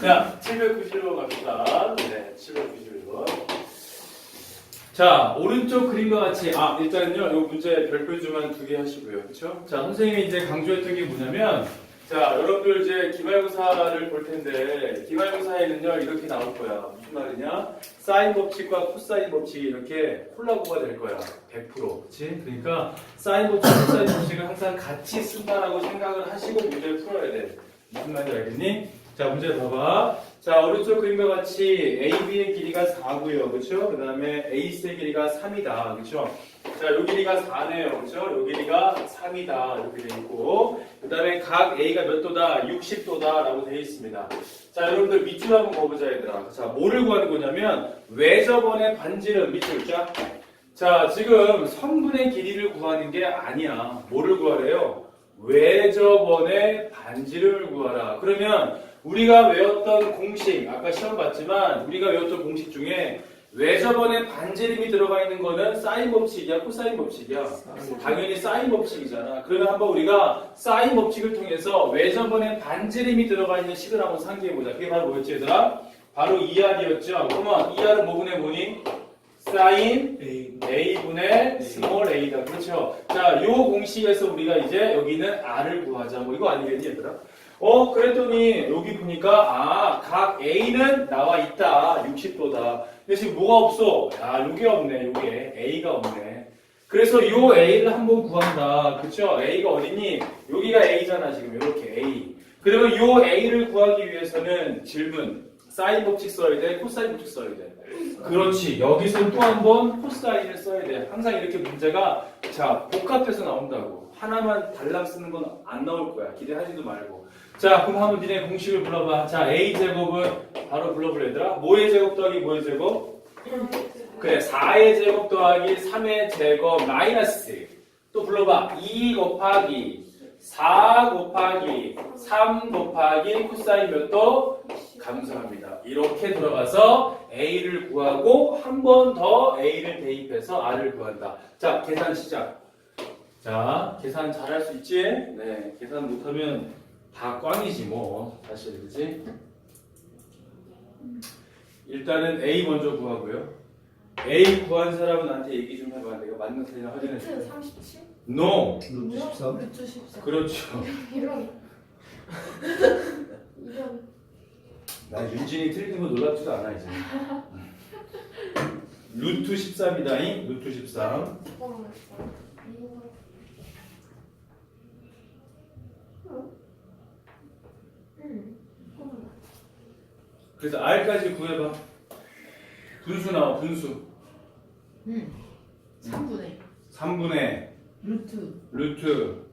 자, 791번 갑시다. 네, 791번. 자, 오른쪽 그림과 같이, 아, 일단은요, 이 문제 별표 주만 두 개 하시고요. 그쵸? 자, 선생님이 이제 강조했던 게 뭐냐면, 자, 여러분들 이제 기말고사를 볼 텐데, 기말고사에는요, 이렇게 나올 거야. 무슨 말이냐? 사인 법칙과 코사인 법칙이 이렇게 콜라보가 될 거야. 100%. 그치? 그러니까, 사인 법칙, 코사인 법칙을 항상 같이 쓴다라고 생각을 하시고 문제를 풀어야 돼. 무슨 말인지 알겠니? 자, 문제 봐봐. 자, 오른쪽 그림과 같이 AB의 길이가 4고요. 그쵸? 그 다음에 AC의 길이가 3이다. 그쵸? 자, 요 길이가 4네요. 그쵸? 요 길이가 3이다. 이렇게 돼 있고. 그 다음에 각 A가 몇 도다? 60도다. 라고 되어 있습니다. 자, 여러분들 밑줄 한번 거 보자, 얘들아. 자, 뭐를 구하는 거냐면, 외접원의 반지름 밑줄 쫙. 자, 지금 성분의 길이를 구하는 게 아니야. 뭐를 구하래요? 외접원의 반지름을 구하라. 그러면 우리가 외웠던 공식, 아까 시험 봤지만 우리가 외웠던 공식 중에 외접원의 반지름이 들어가 있는 거는 사인 법칙이야, 코사인 법칙이야. 당연히 사인 법칙이잖아. 그러면 한번 우리가 사인 법칙을 통해서 외접원의 반지름이 들어가 있는 식을 한번 상기해 보자. 그게 바로 뭐였지, 얘들아? 바로 2R이었죠. 그러면 2R은 뭐 분의 뭐니? 사인 A분의 스몰 A다. 그렇죠. 자, 요 공식에서 우리가 이제 여기는 R을 구하자. 뭐 이거 아니겠니, 얘들아? 어, 그랬더니 여기 보니까 아, 각 A는 나와 있다. 60도다. 근데 지금 뭐가 없어? 야, 요게 없네. 요게 A가 없네. 그래서 요 A를 한번 구한다. 그쵸? A가 어디니? 여기가 A잖아, 지금. 이렇게 A. 그러면 요 A를 구하기 위해서는 질문. 사인 법칙 써야 돼? 코사인 법칙 써야 돼? 그렇지. 여기서 또 한 번 코사인을 써야 돼. 항상 이렇게 문제가 자 복합해서 나온다고. 하나만 달랑 쓰는 건 안 나올 거야. 기대하지도 말고. 자, 그럼 한번 니네 공식을 불러봐. 자, a 제곱은 바로 불러볼 얘들아. 뭐의 제곱 더하기 뭐의 제곱? 그래, 4의 제곱 더하기 3의 제곱 마이너스. 또 불러봐. 2 곱하기 4 곱하기 3 곱하기 코사인 몇 도? 감사합니다. 이렇게 들어가서 A를 구하고 한 번 더 A를 대입해서 R을 구한다. 자, 계산 시작. 자, 계산 잘할 수 있지? 네, 계산 못하면 다 꽝이지 뭐 사실 그지? 일단은 A 먼저 구하고요. A 구한 사람은 나한테 얘기 좀 해봐. 내가 맞는 틀리나 확인해 줄게. 루트 37? No. 루트 13? 루트 14 그렇죠. 이런 이런 나 윤진이 틀리는 거 놀랍지도 않아 이제. 루트 13이다잉. 루트 13. 잠깐만 이거 응? 응 잠깐만 그래서 R까지 구해봐. 분수 나와 분수. 응. 3분의 3분의 루트 루트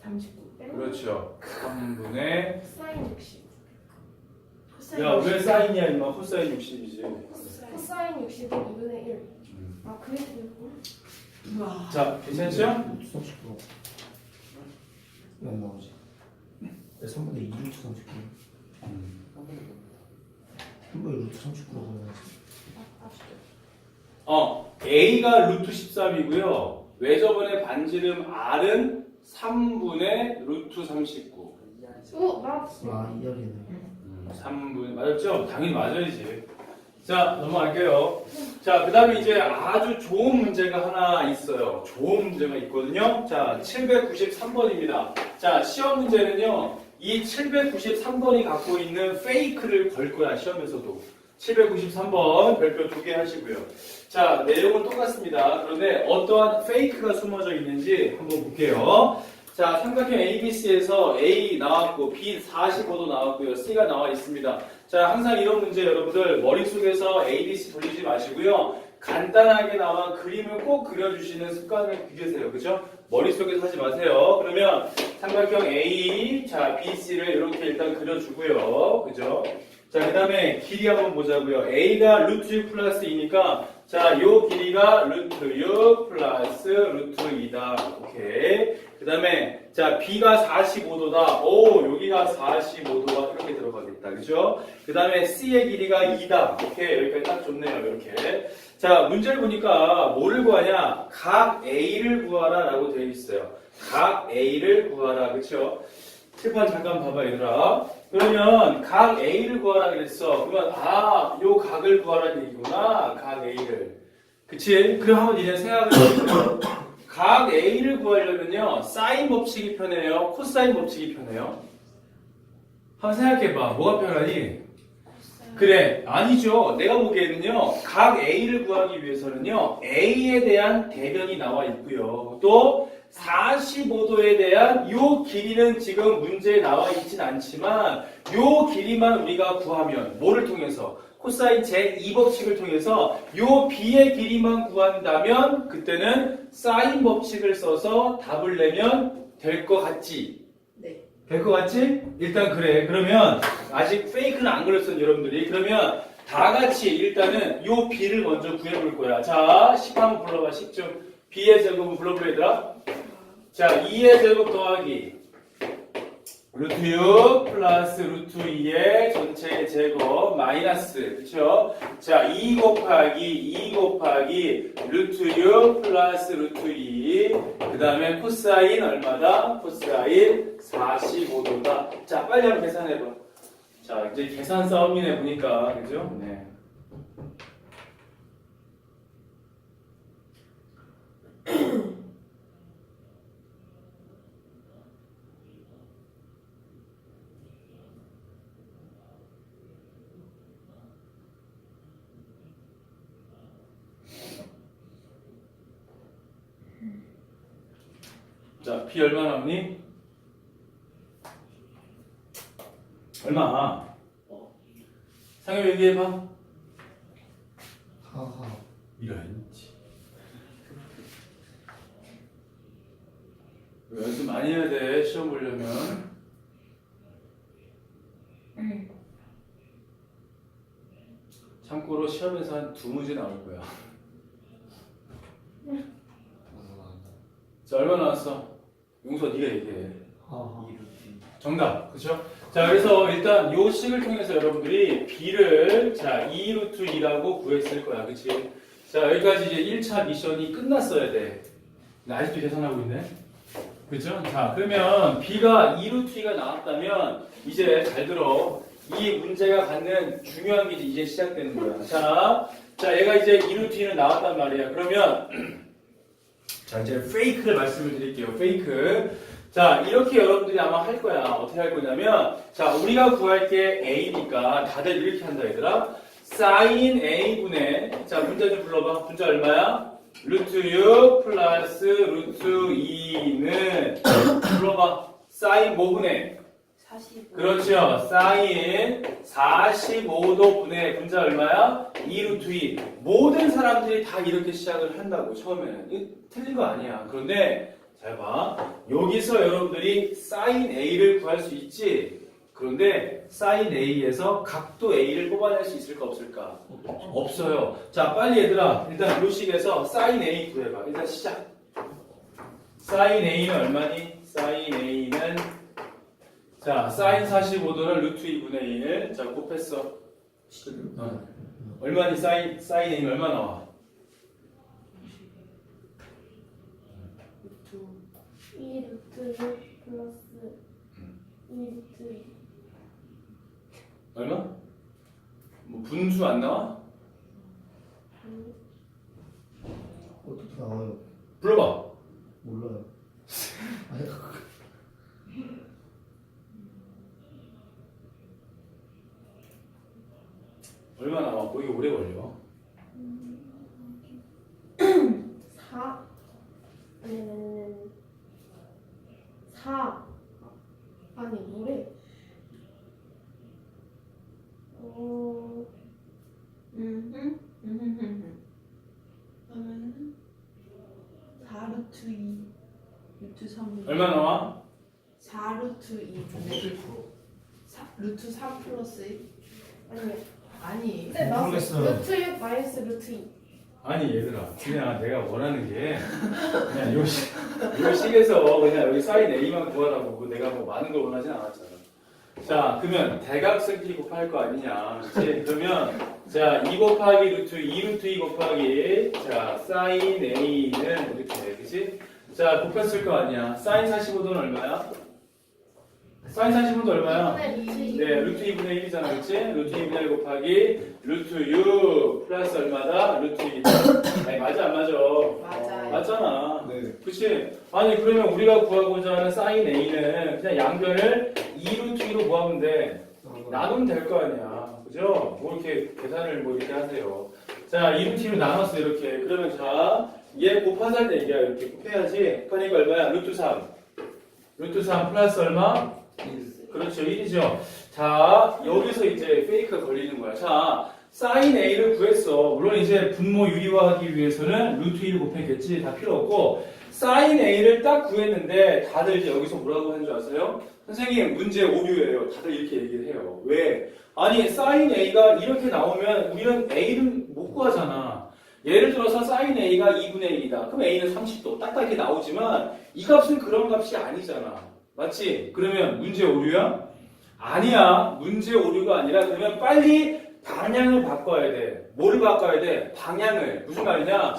39. 뺀 그렇죠. 3분의 코사인 60 코사인 야 왜 사인이야 임마 코사인 60이지. 코사인 60은 2분의 1 음. 아, 그게 되고. 자 괜찮죠? 루트 39. 왜안 나오지? 네, 3분의 2 루트 39. 한 번에 루트 39라고 해야지. 아, 아쉽다 어 A가 루트 13이고요. 외접원의 반지름 R은 3분의 루트 39. 오! 나왔어 아, 2열이네. 3분 맞았죠? 당연히 맞아야지. 자 넘어갈게요. 자 그 다음에 이제 아주 좋은 문제가 하나 있어요. 좋은 문제가 있거든요. 자 793번입니다. 자 시험 문제는요. 이 793번이 갖고 있는 페이크를 걸 거야 시험에서도. 793번 별표 두 개 하시고요. 자 내용은 똑같습니다. 그런데 어떠한 페이크가 숨어져 있는지 한번 볼게요. 자, 삼각형 ABC에서 A 나왔고 B 45도 나왔고요. C가 나와 있습니다. 자, 항상 이런 문제 여러분들 머릿속에서 ABC 돌리지 마시고요. 간단하게 나와 그림을 꼭 그려주시는 습관을 기르세요. 그죠? 머릿속에서 하지 마세요. 그러면 삼각형 A, 자, BC를 이렇게 일단 그려주고요. 그죠? 자, 그 다음에 길이 한번 보자고요. A가 루트 6 플러스 2니까 자, 요 길이가 루트 6 플러스 루트 2다. 오케이. 그 다음에 자 B가 45도다. 오 여기가 45도가 이렇게 들어가겠다. 그죠? 그 다음에 C의 길이가 2다. 오케이 여기까지 딱 좋네요. 이렇게. 자 문제를 보니까 뭐를 구하냐? 각 A를 구하라 라고 되어 있어요. 각 A를 구하라. 그쵸? 칠판 잠깐 봐봐 얘들아. 그러면 각 A를 구하라 그랬어. 그러면 아, 요 각을 구하라는 얘기구나. 각 A를. 그치? 그럼 한번 이제 생각을 해보세요. 각 A를 구하려면요. 사인 법칙이 편해요? 코사인 법칙이 편해요? 한번 생각해봐. 뭐가 편하니? 그래, 아니죠. 내가 보기에는요, 각 A를 구하기 위해서는요, A에 대한 대변이 나와 있고요. 또 45도에 대한 요 길이는 지금 문제에 나와 있진 않지만 요 길이만 우리가 구하면 뭐를 통해서 코사인 제2법칙을 통해서 요 B의 길이만 구한다면 그때는 사인 법칙을 써서 답을 내면 될 것 같지? 네. 될 것 같지? 일단 그래. 그러면 아직 페이크는 안 그렸어 여러분들이. 그러면 다 같이 일단은 요 B를 먼저 구해볼 거야. 자, 10 한번 불러봐. 10 좀. B의 제곱은 불러볼래 얘들아? 자, 2의 제곱 더하기 루트 6 플러스 루트 2의 전체의 제곱 마이너스 그쵸? 자, 2 곱하기 2 곱하기 루트 6 플러스 루트 2 그 다음에 코사인 얼마다? 코사인 45도다 자, 빨리 한번 계산해봐 자, 이제 계산 싸움이네 보니까 그죠? 네. 자, B 얼마 나오니? 얼마? 상엽 얘기해봐. 하하. 이런. 연습 많이 해야 돼, 시험 보려면. 참고로 시험에서 한 두 문제 나올 거야. 자, 얼마 나왔어? 용서 네가 얘기해. 하하. 정답, 그렇죠? 자, 그래서 일단 요 식을 통해서 여러분들이 b를 자 2 루트 2라고 구했을 거야, 그렇지? 자, 여기까지 이제 1차 미션이 끝났어야 돼. 근데 아직도 계산하고 있네. 그렇죠? 자, 그러면 b가 2 루트 2가 나왔다면 이제 잘 들어. 이 문제가 갖는 중요한 게 이제 시작되는 거야. 자, 자, 얘가 이제 2 루트 2는 나왔단 말이야. 그러면 자, 이제 페이크를 말씀을 드릴게요. 페이크. 자, 이렇게 여러분들이 아마 할 거야. 어떻게 할 거냐면, 자, 우리가 구할 게 A니까 다들 이렇게 한다, 얘들아. 사인 A분의, 자, 문자 좀 불러봐. 문자 얼마야? 루트 6 플러스 루트 2는, 불러봐. 사인 뭐분의? 45. 그렇죠. 사인 45도 분의 분자 얼마야? 2루트 2. 모든 사람들이 다 이렇게 시작을 한다고 처음에는. 틀린 거 아니야. 그런데 잘 봐. 여기서 여러분들이 사인 A를 구할 수 있지. 그런데 사인 A에서 각도 A를 뽑아낼 수 있을까 없을까? 없어요. 자, 빨리 얘들아. 일단 요식에서 사인 A 구해봐. 일단 시작. 사인 A는 얼마니? 사인 A는 자, 사인 45도를 루트 2분의 1. 자, 곱했어. 어. 얼마니 사인 사인 A는 얼마 나와? 2 루트 6 플러스 2 루트 얼마? 뭐 분수 안 나와? 어떻게 나와요? 불러봐. 몰라요. 얼마 나와? 뭐 이게 오래 걸려. 4 아니 아니 아니 4 아니 뭐래 어 음, 음, 음, 음, 음. 그러면은 4 루트 2 루트 3 얼마 나와? 4 루트 2 분의 4 루트 3 플러스 1 아니 아니 네 나왔어 모르겠어요. 루트 6 마이너스 루트 2 아니 얘들아 그냥 내가 원하는 게 그냥 요, 시, 요 식에서 그냥 여기 사인 A만 구하라고 내가 뭐 많은 걸 원하진 않았잖아 자 그러면 대각선 끼리 곱할 거 아니냐 그치? 그러면 자 2 곱하기 루트 2 루트 2 곱하기 자 사인 A는 이렇게 돼 그치? 자 곱했을 거 아니야 사인 45도는 얼마야? 사인 40분도 얼마야? 네, 루트 2. 네, 루트 2분의 1이잖아, 그치? 루트 2분의 1 곱하기 루트 6 플러스 얼마다? 루트 2. 아니, 맞아, 안 맞아? 맞아요. 맞잖아. 네. 그치? 아니, 그러면 우리가 구하고자 하는 사인 A는 그냥 양변을 2루트 2로 구하면 돼. 나누면 될 거 아니야. 그죠? 뭐 이렇게 계산을 뭐 이렇게 하세요. 자, 2루트 2로 나눴어, 이렇게. 그러면 자, 얘 곱하자는 얘기야. 이렇게 곱해야지. 그러니까 얼마야? 루트 3. 루트 3 플러스 얼마? 그렇죠. 1이죠. 자, 여기서 이제 페이크가 걸리는 거야. 자, 사인 A를 구했어. 물론 이제 분모 유리화하기 위해서는 루트 1을 곱했겠지. 다 필요 없고, 사인 A를 딱 구했는데, 다들 이제 여기서 뭐라고 하는 줄 아세요? 선생님, 문제 오류예요. 다들 이렇게 얘기를 해요. 왜? 아니, 사인 A가 이렇게 나오면 우리는 A를 못 구하잖아. 예를 들어서 사인 A가 2분의 1이다. 그럼 A는 30도. 딱딱하게 나오지만, 이 값은 그런 값이 아니잖아. 맞지? 그러면 문제 오류야? 아니야. 문제 오류가 아니라 그러면 빨리 방향을 바꿔야 돼. 뭐를 바꿔야 돼? 방향을. 무슨 말이냐?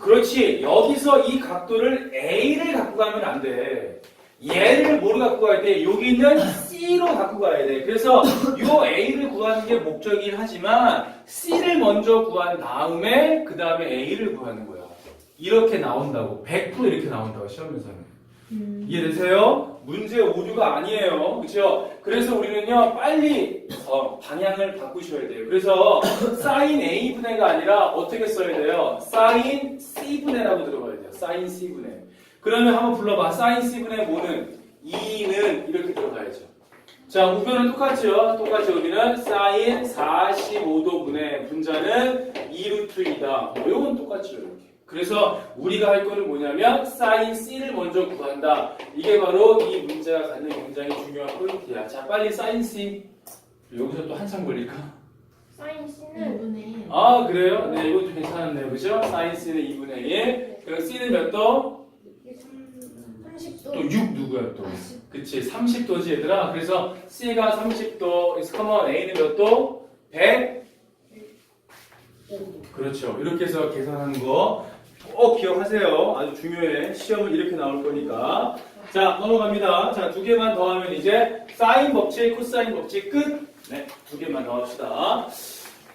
그렇지. 여기서 이 각도를 A를 갖고 가면 안 돼. 얘를 뭐로 갖고 가야 돼? 여기 있는 C로 갖고 가야 돼. 그래서 요 A를 구하는 게 목적이긴 하지만 C를 먼저 구한 다음에 그 다음에 A를 구하는 거야. 이렇게 나온다고. 100% 이렇게 나온다고 시험에서는. 음. 이해되세요? 문제 오류가 아니에요. 그렇죠? 그래서 우리는요, 빨리 어, 방향을 바꾸셔야 돼요. 그래서 사인 A분의가 아니라 어떻게 써야 돼요? 사인 C분의라고 들어가야 돼요. 사인 C분의. 그러면 한번 불러봐. 사인 C분의 뭐는? 2는 이렇게 들어가야죠. 자, 우변은 똑같죠? 똑같이 여기는 사인 45도분의 분자는 2루트 이다. 뭐, 요건 똑같죠, 이렇게. 그래서 우리가 할 거는 뭐냐면 사인 C를 먼저 구한다. 이게 바로 이 문제가 갖는 굉장히 중요한 포인트야. 자, 빨리 사인 C. 여기서 또 한참 걸릴까? 사인 C는 2분의 1. 아, 그래요? 네, 이것도 괜찮은데요. 그죠? 사인 C는 2분의 1. 그리고 C는 몇 도? 30도. 또 6 누구야 또? 그치, 30도지 얘들아. 그래서 C가 30도, 그러면 A는 몇 도? 100? 그렇죠. 이렇게 해서 계산하는 거 꼭 기억하세요. 아주 중요해. 시험은 이렇게 나올 거니까. 자, 넘어갑니다. 자, 두 개만 더 하면 이제 사인 법칙, 코사인 법칙 끝. 네, 두 개만 더 합시다.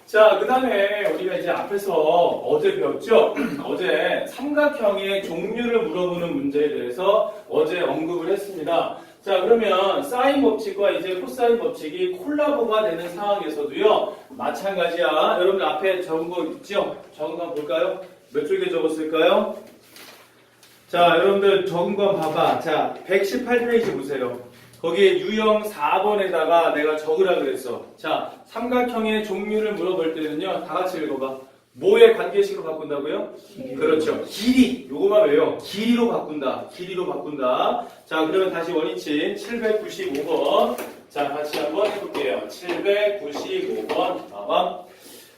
자, 그 다음에 우리가 이제 앞에서 어제 배웠죠? 어제 삼각형의 종류를 물어보는 문제에 대해서 어제 언급을 했습니다. 자, 그러면 사인 법칙과 이제 코사인 법칙이 콜라보가 되는 상황에서도요, 마찬가지야. 여러분들 앞에 적은 거 있죠? 적은 거 한번 볼까요? 몇 쪽에 적었을까요? 자, 여러분들 적은 거 봐봐. 자, 118페이지 보세요. 거기에 유형 4번에다가 내가 적으라 그랬어. 자, 삼각형의 종류를 물어볼 때는요, 다 같이 읽어봐. 뭐의 관계식으로 바꾼다고요? 그렇죠. 길이. 요거만 외워. 길이로 바꾼다. 길이로 바꾼다. 자, 그러면 다시 원위치 795번. 자, 같이 한번 해볼게요. 795번. 봐봐.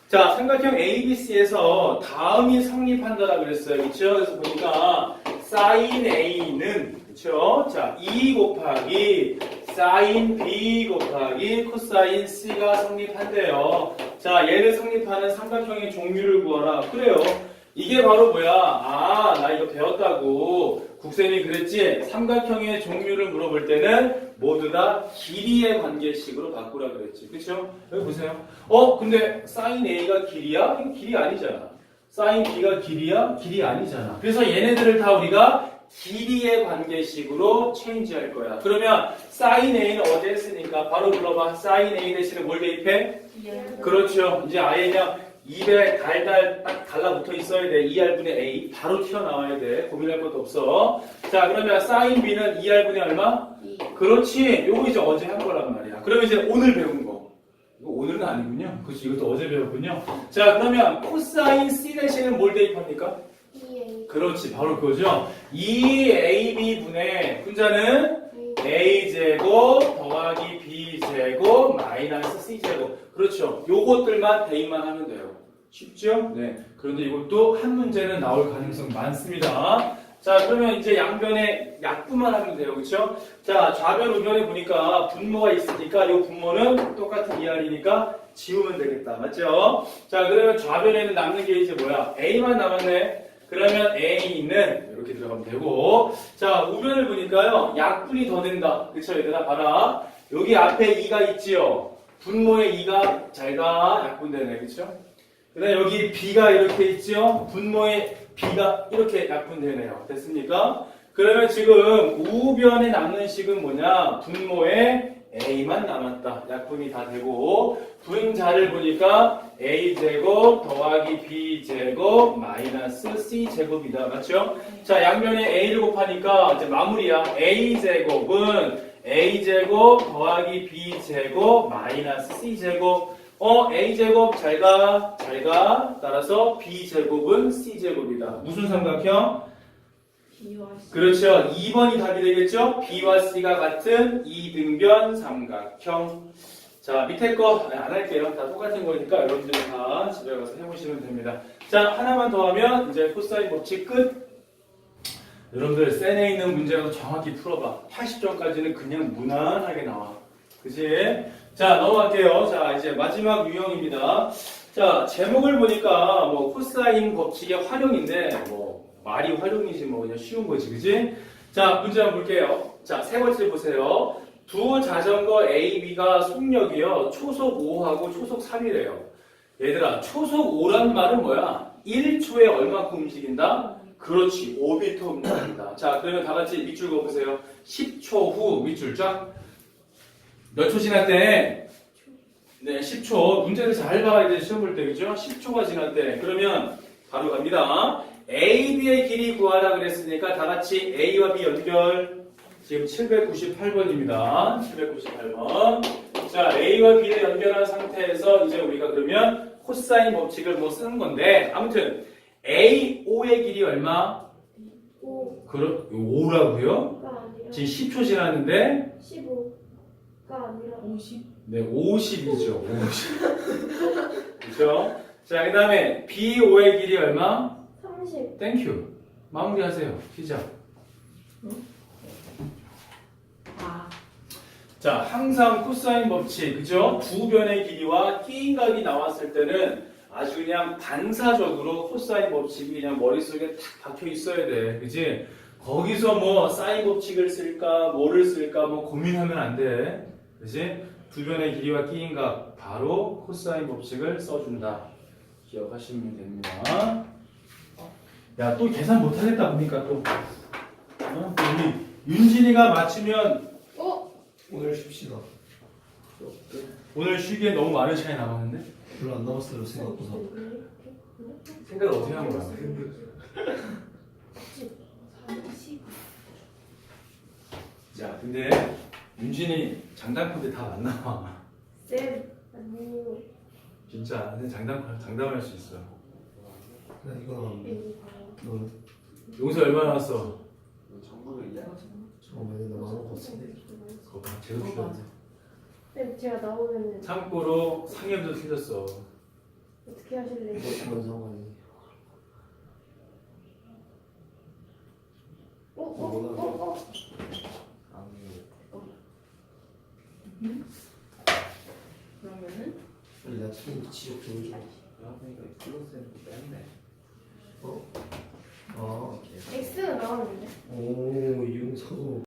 자, 삼각형 ABC에서 다음이 성립한다라 그랬어요. 그렇죠? 그래서 보니까 사인 A는 그렇죠? 자, 2 곱하기 사인 B 곱하기 코사인 C가 성립한대요. 자, 얘를 성립하는 삼각형의 종류를 구하라. 그래요. 이게 바로 뭐야? 아, 나 이거 배웠다고. 국쌤이 그랬지? 삼각형의 종류를 물어볼 때는 모두 다 길이의 관계식으로 바꾸라 그랬지. 그쵸? 여기 보세요. 어, 근데 사인 A가 길이야? 이거 길이 아니잖아. 사인 B가 길이야? 길이 아니잖아. 그래서 얘네들을 다 우리가 길이의 관계식으로 체인지할 거야. 그러면 사인 A는 어제 했으니까 바로 불러봐. 사인 A 대신에 뭘 대입해? 그렇죠. 이제 아예 그냥 입에 달달 딱 달라붙어 있어야 돼. 2R분의 A. 바로 튀어나와야 돼. 고민할 것도 없어. 자, 그러면 사인 B는 2R분의 얼마? 2. 그렇지. 요거 이제 어제 한 거란 말이야. 그러면 이제 오늘 배운 거. 이거 오늘은 아니군요. 그렇지. 이것도 어제 배웠군요. 자, 그러면 코사인 C 대신에 뭘 대입합니까? 2A. 그렇지. 바로 그거죠. 2AB분의 분자는 a제곱 더하기 b제곱 마이너스 c제곱 그렇죠 요것들만 대입만 하면 돼요 쉽죠? 네. 그런데 이것도 한 문제는 나올 가능성 많습니다. 자 그러면 이제 양변에 약분만 하면 돼요. 그렇죠? 자 좌변 우변에 보니까 분모가 있으니까 이 분모는 똑같은 이하리니까 지우면 되겠다. 맞죠? 자 그러면 좌변에는 남는 게 이제 뭐야? A만 남았네. 그러면 A는 이렇게 들어가면 되고. 자 우변을 보니까요. 약분이 더 된다. 그쵸? 얘들아 봐라. 여기 앞에 2가 있지요. 분모에 2가 잘가 약분되네. 그쵸 그 다음에 여기 B가 이렇게 있지요 분모에 B가 이렇게 약분되네요 됐습니까 그러면 지금 우변에 남는 식은 뭐냐 분모에 A만 남았다 약분이 다 되고 분자를 보니까 a제곱 더하기 b제곱 마이너스 c제곱이다. 맞죠? 자, 양면에 a를 곱하니까 이제 마무리야. a제곱은 a제곱 더하기 b제곱 마이너스 c제곱. 어, a제곱 잘 가, 잘 가. 따라서 b제곱은 c제곱이다. 무슨 삼각형? 그렇죠. 2번이 답이 되겠죠? B와 C가 같은 이등변 삼각형. 자, 밑에 거 안 할게요. 다 똑같은 거니까 여러분들이 다 집에 가서 해보시면 됩니다. 자, 하나만 더 하면 이제 코사인 법칙 끝. 여러분들 센에 있는 문제라도 정확히 풀어봐. 80점까지는 그냥 무난하게 나와. 그지? 자, 넘어갈게요. 자, 이제 마지막 유형입니다. 자, 제목을 보니까 뭐 코사인 법칙의 활용인데 뭐 말이 활용이지 뭐 그냥 쉬운 거지, 그지? 자, 문제 한번 볼게요. 자, 세 번째 보세요. 두 자전거 A, B가 속력이요. 초속 5하고 초속 3이래요. 얘들아, 초속 5란 말은 뭐야? 1초에 얼마큼 움직인다? 그렇지, 5m 움직인다. 자, 그러면 다 같이 밑줄 그어보세요. 10초 후 밑줄 쫙. 몇 초 지났대? 네, 10초. 문제를 잘 봐야 돼, 시험 볼 때, 그죠? 10초가 지났대. 그러면 바로 갑니다. A, B의 길이 구하라 그랬으니까 다 같이 A와 B 연결. 지금 798번입니다. 798번. 자, A와 B를 연결한 상태에서 이제 우리가 그러면 코사인 법칙을 뭐 쓰는 건데, 아무튼 A, O의 길이 얼마? 5가 그러, 5라고요? 아니라 지금 10초 지났는데, 15가 아니라 50. 네, 50이죠. 50. 그렇죠? 자, 그 다음에 B, O의 길이 얼마? 30 땡큐. 마무리하세요. 시작. 아. 자, 항상 코사인 법칙, 그죠? 두 변의 길이와 끼인각이 나왔을 때는 아주 그냥 반사적으로 코사인 법칙이 그냥 머릿속에 탁 박혀 있어야 돼. 그지? 거기서 뭐 사인 법칙을 쓸까, 뭐를 쓸까, 뭐 고민하면 안 돼. 그지? 두 변의 길이와 끼인각, 바로 코사인 법칙을 써준다. 기억하시면 됩니다. 야, 또 계산 못하겠다 보니까 또. 어? 우리 윤진이가 맞추면 어? 오늘 쉽시다. 오늘 쉬기에 너무 많은 시간이 남았는데 별로 안 남았어요 생각보다. 생각을 어떻게 한 거야? 30. 자, 근데 윤진이 장담컨대 다안 나와. 쌤 아니요 진짜 근데 장담 장담할 수 있어. 나 이거 너 용서 얼마 나왔어? 처음에 나거 같은데. 그거 봐, 제일 필요한데. 쌤 제가 나오면 참고로 상엽도 틀렸어. 어떻게 하실래요? 이거 상관이. 어? 어? 어? 어? 그러면은 나 틀린 지옥 좋은 줄. 어? 아. X가 나왔는데 오 윤서.